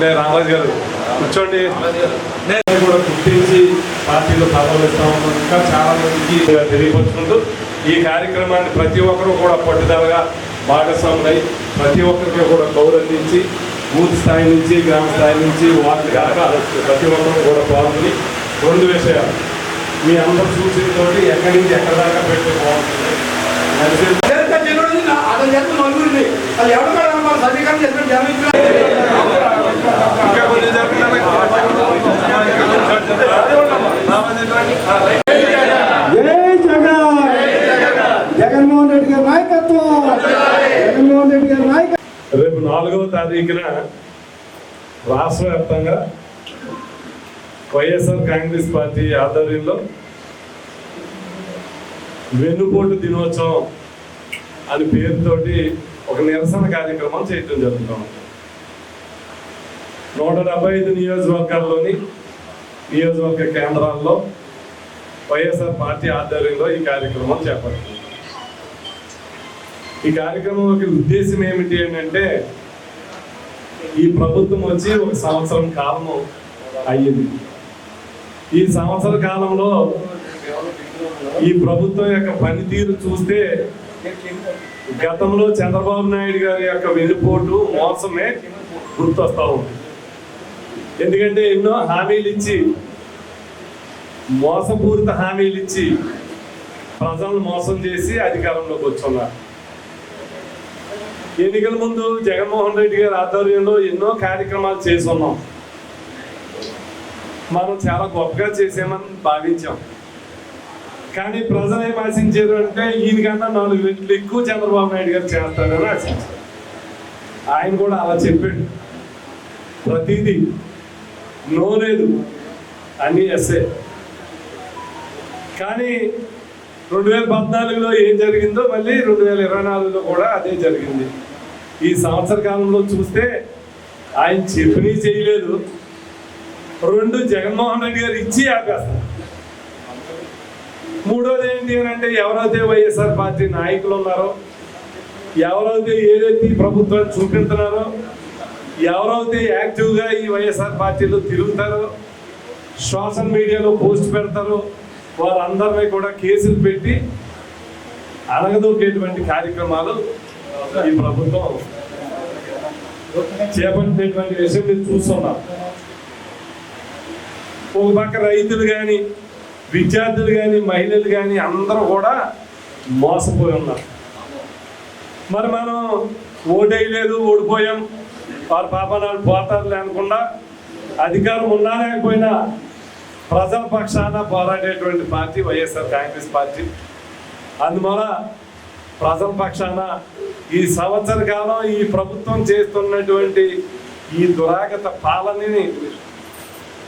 నేను రామాజు గారు కూర్చోండి. నేను కూడా గుర్తించి పార్టీలో పదవులు ఇస్తాము ఇంకా చాలా మందికి తెలియపరుచుకుంటూ ఈ కార్యక్రమాన్ని ప్రతి ఒక్కరూ కూడా పట్టుదలగా భాగస్వాములై ప్రతి ఒక్కరికి కూడా గౌరవించి బూత్ స్థాయి నుంచి గ్రామ స్థాయి నుంచి వార్డు కాక ప్రతి ఒక్కరు కూడా పాల్గొని రెండు విషయాలు మీ అందరు సూచనతోటి ఎక్కడి నుంచి ఎక్కడి దాకా పెడితే బాగుంటుంది? అతను నలుగురిని అది ఎవరు కూడా సమీకరణ చేసిన జనం జగన్మోహన్ రెడ్డి గారి నాయకత్వం. జగన్మోహన్ రెడ్డి గారి నాయకత్వం. రేపు నాలుగవ తారీఖున రాష్ట్ర వ్యాప్తంగా వైఎస్ఆర్ కాంగ్రెస్ పార్టీ ఆధ్వర్యంలో వెన్నుపోటు దినోత్సవం అని పేరుతోటి ఒక నిరసన కార్యక్రమం చేయటం జరుగుతాం నూట డెబ్బై ఐదు నియోజకవర్గాల్లోని నియోజకవర్గ కేంద్రాల్లో వైఎస్ఆర్ పార్టీ ఆధ్వర్యంలో ఈ కార్యక్రమం చేపడుతుంది. ఈ కార్యక్రమం యొక్క ఉద్దేశం ఏమిటి అంటే ఈ ప్రభుత్వం వచ్చి ఒక సంవత్సరం కాలం అయ్యింది. ఈ సంవత్సర కాలంలో ఈ ప్రభుత్వం యొక్క పనితీరు చూస్తే గతంలో చంద్రబాబు నాయుడు గారి యొక్క వెనుపోటు మోసమే గుర్తొస్తా ఉంది. ఎందుకంటే ఎన్నో హామీలు ఇచ్చి మోసపూరిత హామీలు ఇచ్చి ప్రజలను మోసం చేసి అధికారంలోకి వచ్చున్నారు. ఎన్నికల ముందు జగన్మోహన్ రెడ్డి గారి ఆధ్వర్యంలో ఎన్నో కార్యక్రమాలు చేసి ఉన్నాం మనం చాలా గొప్పగా చేసామని భావించాం. కానీ ప్రజలు ఏం ఆశించారు అంటే ఈయనకన్నా నాలుగు రెట్లు ఎక్కువ చంద్రబాబు నాయుడు గారు చేస్తారని ఆశించారు. ఆయన కూడా అలా చెప్పాడు. ప్రతిదీ నో లేదు అన్ని ఎస్ఏ కానీ రెండు వేల పద్నాలుగులో ఏం జరిగిందో మళ్ళీ రెండు వేల ఇరవై నాలుగులో కూడా అదే జరిగింది. ఈ సంవత్సర కాలంలో చూస్తే ఆయన చెప్పినవి చేయలేదు. రెండు జగన్మోహన్ రెడ్డి గారు ఇచ్చి అవకాశం మూడోది ఏంటి అని అంటే ఎవరైతే వైఎస్ఆర్ పార్టీ నాయకులు ఉన్నారో ఎవరైతే ఏదైతే ప్రభుత్వాన్ని చూపిస్తున్నారో ఎవరైతే యాక్టివ్గా ఈ వైఎస్ఆర్ పార్టీలో తిరుగుతారో సోషల్ మీడియాలో పోస్ట్ పెడతారో వారందరినీ కూడా కేసులు పెట్టి అడగదొక్కేటువంటి కార్యక్రమాలు ఈ ప్రభుత్వం చేపట్టినటువంటి విషయం మీరు చూస్తున్నాం ఒక పక్క రైతులు కానీ విద్యార్థులు కానీ మహిళలు కానీ అందరూ కూడా మోసపోయి ఉన్నారు. మరి మనం ఓటేయలేదు ఓడిపోయాం. వారి పాపనాలు పోతారులే అనుకుండా అధికారం ఉన్నా లేకపోయినా ప్రజల పక్షాన పోరాడేటువంటి పార్టీ వైఎస్ఆర్ కాంగ్రెస్ పార్టీ. అందువల్ల ప్రజల పక్షాన ఈ సంవత్సర కాలం ఈ ప్రభుత్వం చేస్తున్నటువంటి ఈ దురాగత పాలనని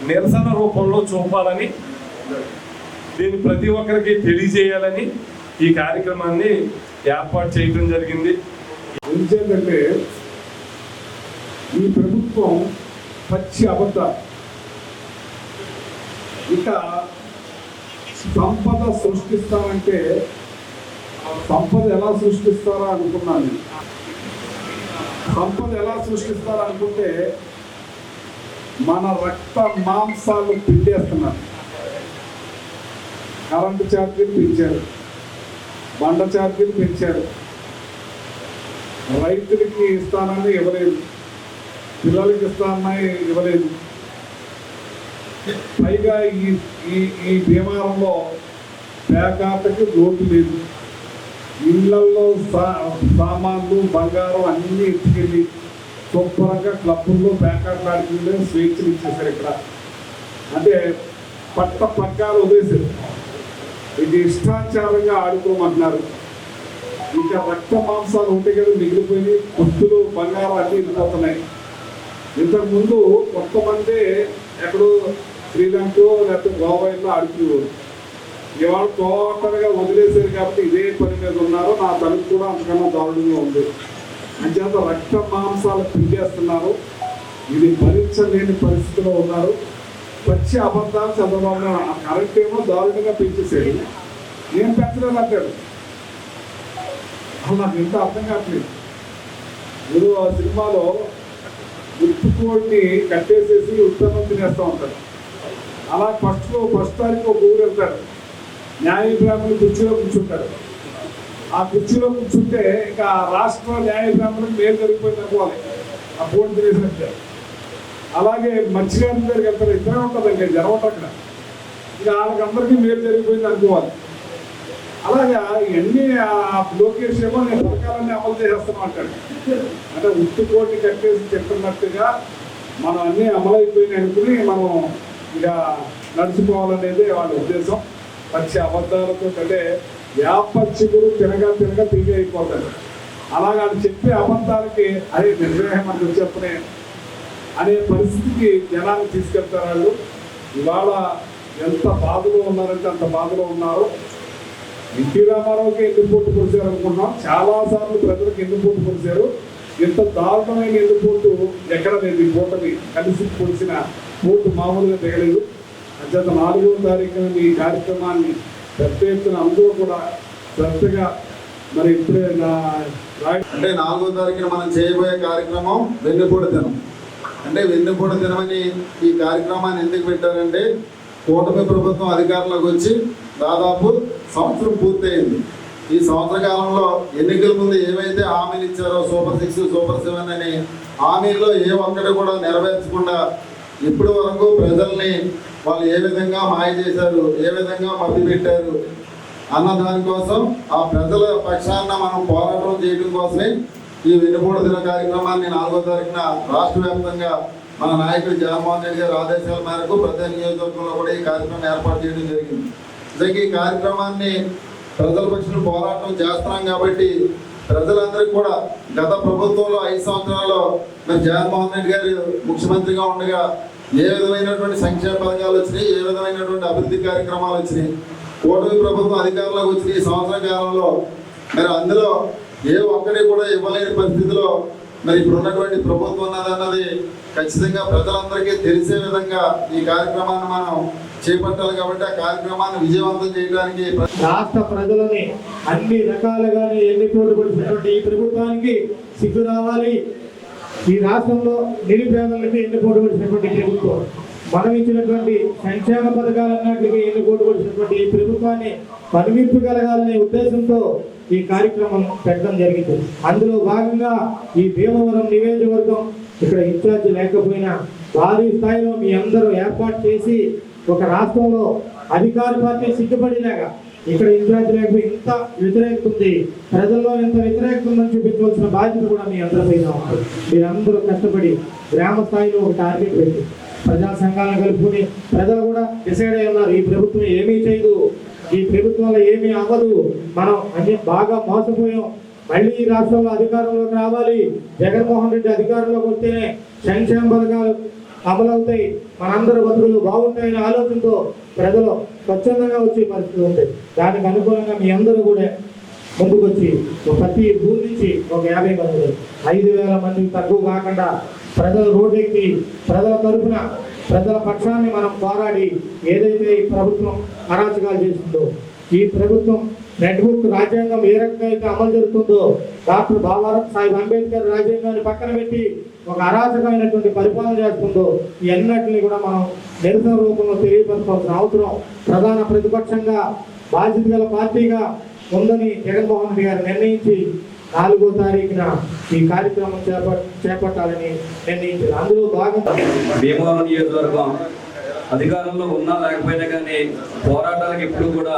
నిరసన రూపంలో చూపాలని దీన్ని ప్రతి ఒక్కరికి తెలియజేయాలని ఈ కార్యక్రమాన్ని ఏర్పాటు చేయడం జరిగింది. ఎందుకంటే ఈ ప్రభుత్వం పచ్చి అబద్ధ ఇక సంపద సృష్టిస్తామంటే సంపద ఎలా సృష్టిస్తారా అనుకున్నాను. సంపద ఎలా సృష్టిస్తారా అనుకుంటే మన రక్త మాంసాలు పిండేస్తున్నారు. కరెంటు ఛార్జీలు పెంచారు. బండ ఛార్జీలు పెంచారు. రైతులకి ఇస్తానని ఇవ్వలేదు. పిల్లలకి ఇస్తానని ఇవ్వలేదు. పైగా ఈ ఈ ఈ భీమారంలో పేకాటకి లోటు లేదు. ఇళ్ళలో సా సామాన్లు బంగారం అన్నీ ఎత్తుకెళ్ళి శుభ్రంగా క్లబ్బుల్లో పేకాటలు ఆడుకునే స్వేచ్ఛలు ఇచ్చేసారు ఇక్కడ. అంటే పట్ట పగ్గాలు వదిలేశారు. ఇది ఇష్టాచారంగా ఆడుకోమంటున్నారు. ఇంకా రక్త మాంసాలు ఉంటే కదా మిగిలిపోయి కుస్తులు బంగారం అన్నీ వెళ్ళిపోతున్నాయి ఇంతకుముందు కొంతమంది ఎక్కడో శ్రీలంకలో లేకపోతే గోవాలో ఆడుకునేవారు. ఇవాళ టోటల్గా వదిలేశారు కాబట్టి ఇదే పని మీద ఉన్నారు. నా తలుపు కూడా అంతకన్నా దారుణంగా ఉంది. అంచేత రక్త మాంసాలు పిండేస్తున్నారు ఇది భరించలేని పరిస్థితిలో ఉన్నారు. పచ్చి అబద్ధాలు చంద్రబాబు ఆ కరెంట్ ఏమో దారుణంగా పెంచేసాడు నేను పెంచలేదు అంటాడు అసలు నాకు ఎంత అర్థం కావట్లేదు. మీరు ఆ సినిమాలో ఉత్తుకోడిని కట్టేసేసి ఉత్తమం తినేస్తూ ఉంటాడు. అలా ఫస్ట్లో ఫస్ట్ తారీఖు ఒక ఊరు వెళ్తాడు. న్యాయ బ్రాహ్మణులు కుర్చీలో కూర్చుంటాడు ఆ కుర్చీలో కూర్చుంటే ఇంకా రాష్ట్ర న్యాయ మేలు జరిగిపోయింది అనుకోవాలి. ఆ పోటీ తినేసినట్టే. అలాగే మత్స్యగారి దగ్గరికి వెళ్తారు ఇద్దరే ఉంటుంది ఇంకా జనం అక్కడ. ఇక వాళ్ళకందరికీ మేలు జరిగిపోయింది అనుకోవాలి. అలాగా ఇవన్నీ ఆ లోకేష్ ఏమో నేను పథకాలన్నీ అమలు చేసేస్తాను అంటాడు. అంటే ఉత్తుకోటి కట్టేసి చెప్తున్నట్టుగా మనం అన్నీ అమలైపోయినాయి అనుకుని మనం ఇక నడిచిపోవాలనేది వాళ్ళ ఉద్దేశం. మంచి అబద్ధాలతో అంటే వేప చిగురు తినగా తినగా తిరిగి అయిపోతాడు అలాగా అది చెప్పే అబద్ధాలకి అదే నిర్ణయం మనకు చెప్పనే అనే పరిస్థితికి జనాన్ని తీసుకెళ్తారు వాళ్ళు. ఇవాళ ఎంత బాధలో ఉన్నారంటే అంత బాధలో ఉన్నారు. ఎన్టీ రామారావుకి ఎన్ని పోటు పొడిచారు అనుకున్నాం చాలా సార్లు ప్రజలకు ఎన్ని పోటు పొడిచారు ఇంత దారుణమైన ఎన్ని పోటు ఎక్కడ లేదు ఈ పూటని కలిసి పొడిచిన పోటు మామూలుగా తెగలేదు అంచేత నాలుగో తారీఖున ఈ కార్యక్రమాన్ని పెద్ద ఎత్తున అందరూ కూడా శ్రద్ధగా మరి ఇప్పుడే నా అంటే నాలుగో తారీఖున మనం చేయబోయే కార్యక్రమం వెన్నుపూడి దినం. అంటే వెన్నుపూడి దినమని ఈ కార్యక్రమాన్ని ఎందుకు పెట్టారంటే కూటమి ప్రభుత్వం అధికారంలోకి వచ్చి దాదాపు సంవత్సరం పూర్తయింది. ఈ సంవత్సర కాలంలో ఎన్నికల ముందు ఏవైతే హామీలు ఇచ్చారో సూపర్ సిక్స్ సూపర్ సెవెన్ అని హామీల్లో ఏ ఒక్కటి కూడా నెరవేర్చకుండా ఇప్పటి వరకు ప్రజల్ని వాళ్ళు ఏ విధంగా మాయ చేశారు ఏ విధంగా మభ్య పెట్టారు అన్న దానికోసం ఆ ప్రజల పక్షాన మనం పోరాటం చేయడం కోసమే ఈ వెన్నుపూట దిన కార్యక్రమాన్ని నాలుగో తారీఖున రాష్ట్ర వ్యాప్తంగా మన నాయకుడు జగన్మోహన్ రెడ్డి గారి ఆదేశాల మేరకు ప్రతి నియోజకవర్గంలో కూడా ఈ కార్యక్రమం ఏర్పాటు చేయడం జరిగింది. నిజంగా ఈ కార్యక్రమాన్ని ప్రజల పక్షాన పోరాటం చేస్తున్నాం కాబట్టి ప్రజలందరికీ కూడా గత ప్రభుత్వంలో ఐదు సంవత్సరాల్లో మరి జగన్మోహన్ రెడ్డి గారు ముఖ్యమంత్రిగా ఉండగా ఏ విధమైనటువంటి సంక్షేమ పథకాలు వచ్చినాయి ఏ విధమైనటువంటి అభివృద్ధి కార్యక్రమాలు వచ్చినాయి కూటమి ప్రభుత్వం అధికారంలోకి వచ్చిన ఈ సంవత్సర కాలంలో. మరి అందులో ఏ ఒక్కటి కూడా ఇవ్వలేని పరిస్థితిలో మరి ఇప్పుడు ఉన్నటువంటి ప్రభుత్వం ఉన్నదన్నది ఖచ్చితంగా ప్రజలందరికీ తెలిసే విధంగా ఈ కార్యక్రమాన్ని మనం చేపట్టాలి కాబట్టి ఆ కార్యక్రమాన్ని విజయవంతం చేయడానికి రాష్ట్ర ప్రజలని అన్ని రకాలుగానే ఎన్ని పడినటువంటి ఈ ప్రభుత్వానికి సిగ్గు రావాలి. ఈ రాష్ట్రంలో నిరుపేదలకి ఎన్నిపోటు పడినటువంటి ప్రభుత్వం మనం ఇచ్చినటువంటి సంక్షేమ పథకాలన్నింటికి ఎన్నిపోటు పడినటువంటి ఈ ప్రభుత్వాన్ని కనువిప్పగలగాలనే ఉద్దేశంతో ఈ కార్యక్రమం పెట్టడం జరిగింది. అందులో భాగంగా ఈ భీమవరం నియోజకవర్గం ఇక్కడ ఇన్ఛార్జ్ లేకపోయినా భారీ స్థాయిలో మీ అందరూ ఏర్పాటు చేసి ఒక రాష్ట్రంలో అధికార పార్టీ సిగ్గుపడేలాగా ఇక్కడ ఇన్ఛార్జ్ లేకపోతే ఇంత వ్యతిరేకత ఉంది. ప్రజల్లో ఎంత వ్యతిరేకత ఉందని చూపించవలసిన బాధ్యత కూడా మీ అందరిపైన ఉంది. మీరందరూ కష్టపడి గ్రామ స్థాయిలో ఒక టార్గెట్ పెట్టి ప్రజా సంఘాలను కలుపుకుని ప్రజలు కూడా డిసైడ్ అయి ఉన్నారు. ఈ ప్రభుత్వం ఏమీ చేయదు. ఈ ప్రభుత్వంలో ఏమీ అవ్వదు. మనం అన్ని బాగా మోసపోయాం. మళ్ళీ ఈ రాష్ట్రంలో అధికారంలోకి రావాలి. జగన్మోహన్ రెడ్డి అధికారంలోకి వస్తేనే సంక్షేమ పథకాలు అమలవుతాయి మనందరి బతుకులు బాగుంటాయనే ఆలోచనతో ప్రజలు స్వచ్ఛందంగా వచ్చే పరిస్థితి ఉంటాయి దానికి అనుకూలంగా మీ అందరూ కూడా ముందుకొచ్చి ఒక ప్రతి ఊరి నుంచి ఒక యాభై మంది ఐదు వేల మందికి తక్కువ కాకుండా ప్రజల రోడ్డెక్కి ప్రజల తరఫున ప్రజల పక్షాన్ని మనం పోరాడి ఏదైతే ఈ ప్రభుత్వం అరాచకాలు చేస్తుందో ఈ ప్రభుత్వం నెట్వర్క్ రాజ్యాంగం ఏ రకంగా అయితే అమలు జరుగుతుందో డాక్టర్ బాబారావు సాహెబ్ అంబేద్కర్ రాజ్యాంగాన్ని పక్కన పెట్టి ఒక అరాచకమైనటువంటి పరిపాలన చేస్తుందో ఈ కూడా మనం నిరసన రూపంలో తెలియపరచాల్సిన అవసరం. ప్రధాన ప్రతిపక్షంగా బాధ్యత గల పార్టీగా ఉందని జగన్మోహన్ రెడ్డి గారు నిర్ణయించి నాలుగో తారీఖున ఈ కార్యక్రమం చేపట్ చేపట్టాలని నిర్ణయించారు. అందులో భాగంగా భీమవరం నియోజకవర్గం అధికారంలో ఉన్నా లేకపోయినా కానీ పోరాటాలకు ఎప్పుడు కూడా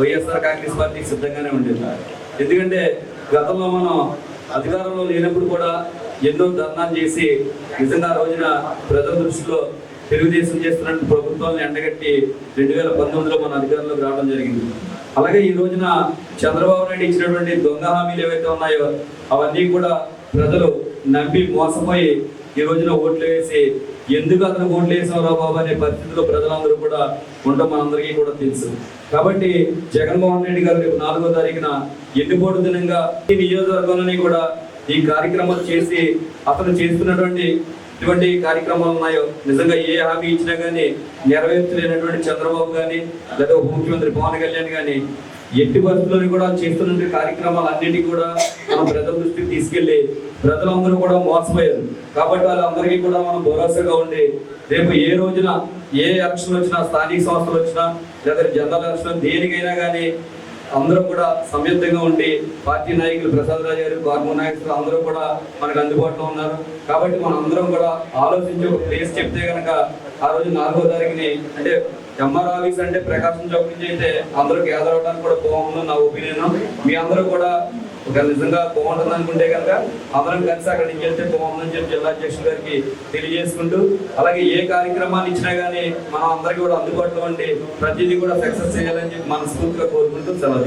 వైఎస్ఆర్ కాంగ్రెస్ పార్టీ సిద్ధంగానే ఉండేది. ఎందుకంటే గతంలో మనం అధికారంలో లేనప్పుడు కూడా ఎన్నో ధర్నాలు చేసి నిజంగా ఆ రోజున ప్రజల దృష్టిలో తెలుగుదేశం చేస్తున్న ప్రభుత్వాన్ని ఎండగట్టి రెండు వేల పంతొమ్మిదిలో మన అధికారంలోకి రావడం జరిగింది. అలాగే ఈ రోజున చంద్రబాబు నాయుడు ఇచ్చినటువంటి దొంగ హామీలు ఏవైతే ఉన్నాయో అవన్నీ కూడా ప్రజలు నమ్మి మోసపోయి ఈ రోజున ఓట్లు వేసి ఎందుకు అతను ఓట్లు వేసావురా బాబు అనే పరిస్థితిలో ప్రజలందరూ కూడా ఉండడం మనందరికీ కూడా తెలుసు. కాబట్టి జగన్మోహన్ రెడ్డి గారు రేపు నాలుగో తారీఖున ఎన్నిపోటు దినంగా ఈ నియోజకవర్గంలోని కూడా ఈ కార్యక్రమాలు చేసి అతను చేస్తున్నటువంటి ఇటువంటి కార్యక్రమాలు ఉన్నాయో నిజంగా ఏ హామీ ఇచ్చినా కానీ నెరవేర్చలేనటువంటి చంద్రబాబు కానీ లేదా ఉప ముఖ్యమంత్రి పవన్ కళ్యాణ్ కానీ ఎట్టి పరిస్థితుల్లో కూడా చేస్తున్న కార్యక్రమాలు అన్నిటి కూడా మన ప్రజల దృష్టికి తీసుకెళ్ళి ప్రజలందరూ కూడా మోసపోయారు. కాబట్టి వాళ్ళందరికీ కూడా మనం భరోసాగా ఉండి రేపు ఏ రోజున ఏ ఎలక్షన్ వచ్చినా స్థానిక సంస్థలు వచ్చినా లేదా జనరల్ ఎలక్షన్ దేనికైనా కానీ అందరూ కూడా సంయుక్తంగా ఉండి పార్టీ నాయకులు ప్రసాద్ రాజు గారు గవర్నర్ నాయకులు అందరూ కూడా మనకు అందుబాటులో ఉన్నారు. కాబట్టి మనం అందరం కూడా ఆలోచించి ఒక ప్లేస్ చెప్తే కనుక ఆ రోజు నాలుగో తారీఖుని అంటే ఎంఆర్ ఆఫీస్ అంటే ప్రకాశం చౌక్ నుంచి అయితే అందరూ గ్యాదర్ అవడానికి కూడా బాగుందని నా ఒపీనియన్. మీ అందరూ కూడా ఒక నిజంగా బాగుంటుంది అనుకుంటే కనుక అందరం కలిసి అక్కడికి నుంచి వెళ్తే బాగుందని చెప్పి జిల్లా అధ్యక్షుల గారికి తెలియజేసుకుంటూ అలాగే ఏ కార్యక్రమాన్ని ఇచ్చినా కానీ మనం అందరికీ కూడా అందుబాటులో ఉండి ప్రతిదీ కూడా సక్సెస్ చేయాలని చెప్పి మనస్ఫూర్తిగా కోరుకుంటూ సెలవు